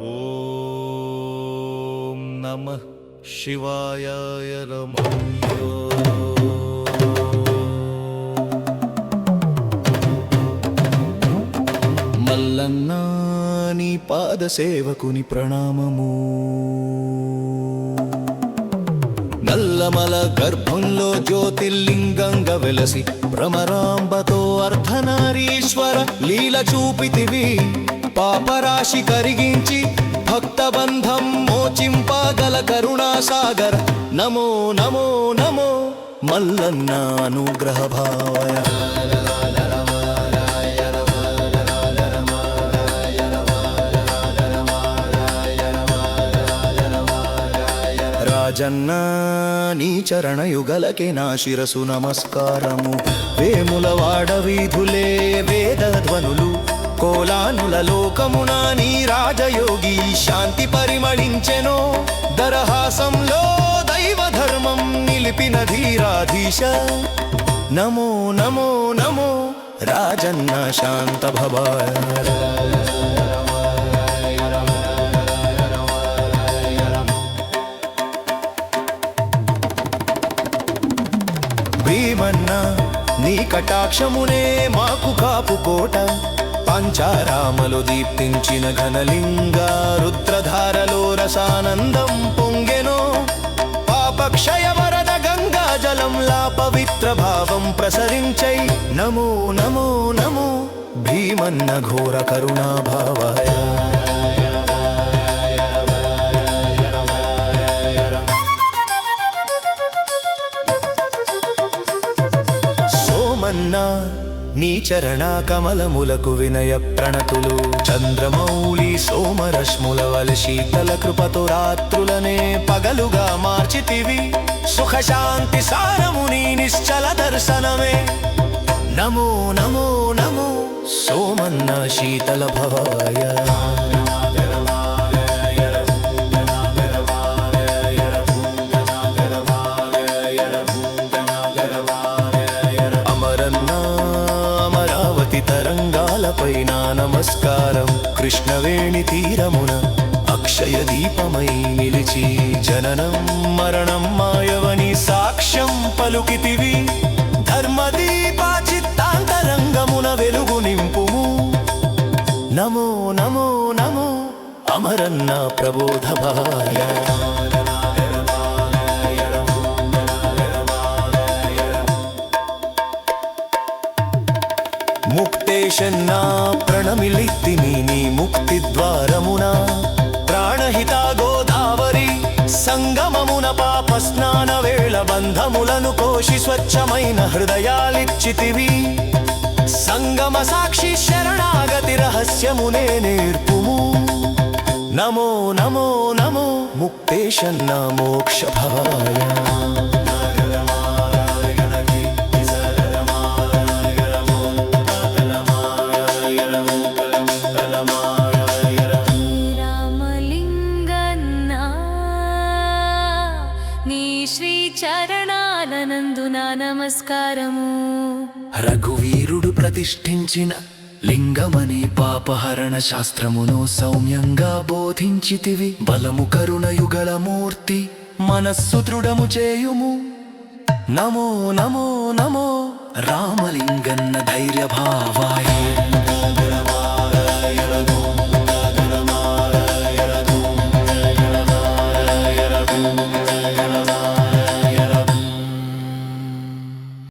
ఓం నమ శివాయ రమయ్యో పాద సేవకుని ప్రణామము. నల్లమల గర్భంలో జ్యోతిర్లింగంగా వెలసి భ్రమరాంబతో అర్ధనారీశ్వర లీల చూపితివి. పాపరాశి కరిగించి భక్తబంధం మోచింపగల కరుణాసాగర. నమో నమో నమో. మల్లన్న అనుగ్రహ భావయ. రాజన్న నీ చరణయుగలకే నా శిరసు నమస్కారము. వేముల వాడ వీధులే వేద ధ్వనులు కోలానుల లోకమున నీ రాజయోగి శాంతి పరిమళించెను. దరహాసంలో దైవ ధర్మం నిలిపిన ధీరాధీశ నమో నమో నమో రాజన్న శాంత భవాయ భీమన్న నీ కటాక్షమునే మాకు కాపు కోట పంచారామలు దీప్తించిన ఘనలింగ రుద్రధారలో రసానందం పొంగెను. పాపక్షయ వరద గంగా జలంలా పవిత్ర భావం ప్రసరించై. నమో నమో నమో. భీమన్న ఘోర కరుణాభావాయ. సోమన్నా నీ చరణ కమలములకు వినయ ప్రణతులు. చంద్రమౌళి సోమరశ్ముల వలి శీతల కృపతో రాత్రులనే పగలుగా మార్చితివి. సుఖశాంతి సారము నీ నిశ్చల దర్శనమే. నమో నమో నమో సోమన్న శీతల భవాయ. తరంగాలపైన నమస్కారం. కృష్ణవేణి తీరమున అక్షయ దీపమై నిలిచి జననం మరణం మాయవని సాక్ష్యం పలుకితివి. ధర్మదీప చిత్తాంతరంగమున వెలుగు నింపుము. నమో నమో నమో అమరన్న ప్రబోధ భాయ ప్రణమిలిత్తిని నీ ముక్తి ద్వారమున. ప్రాణహిత గోదావరి సంగమమున పాప స్నాన వేళ బంధములను కోషి స్వచ్ఛమైన హృదయాలిచ్చితివి. సంగమ సాక్షి శరణాగతి రహస్యమునే నేర్పుము. నమో నమో నమో ముక్తేశన్న మోక్ష చరణాలనందున నమస్కారము. రఘువీరుడు ప్రతిష్ఠించిన లింగమని పాపహరణ శాస్త్రమును సౌమ్యంగా బోధించితివి. బలము కరుణ యుగల మూర్తి మనస్సు దృఢము చేయుము. నమో నమో నమో రామలింగన్న ధైర్యభావాయ.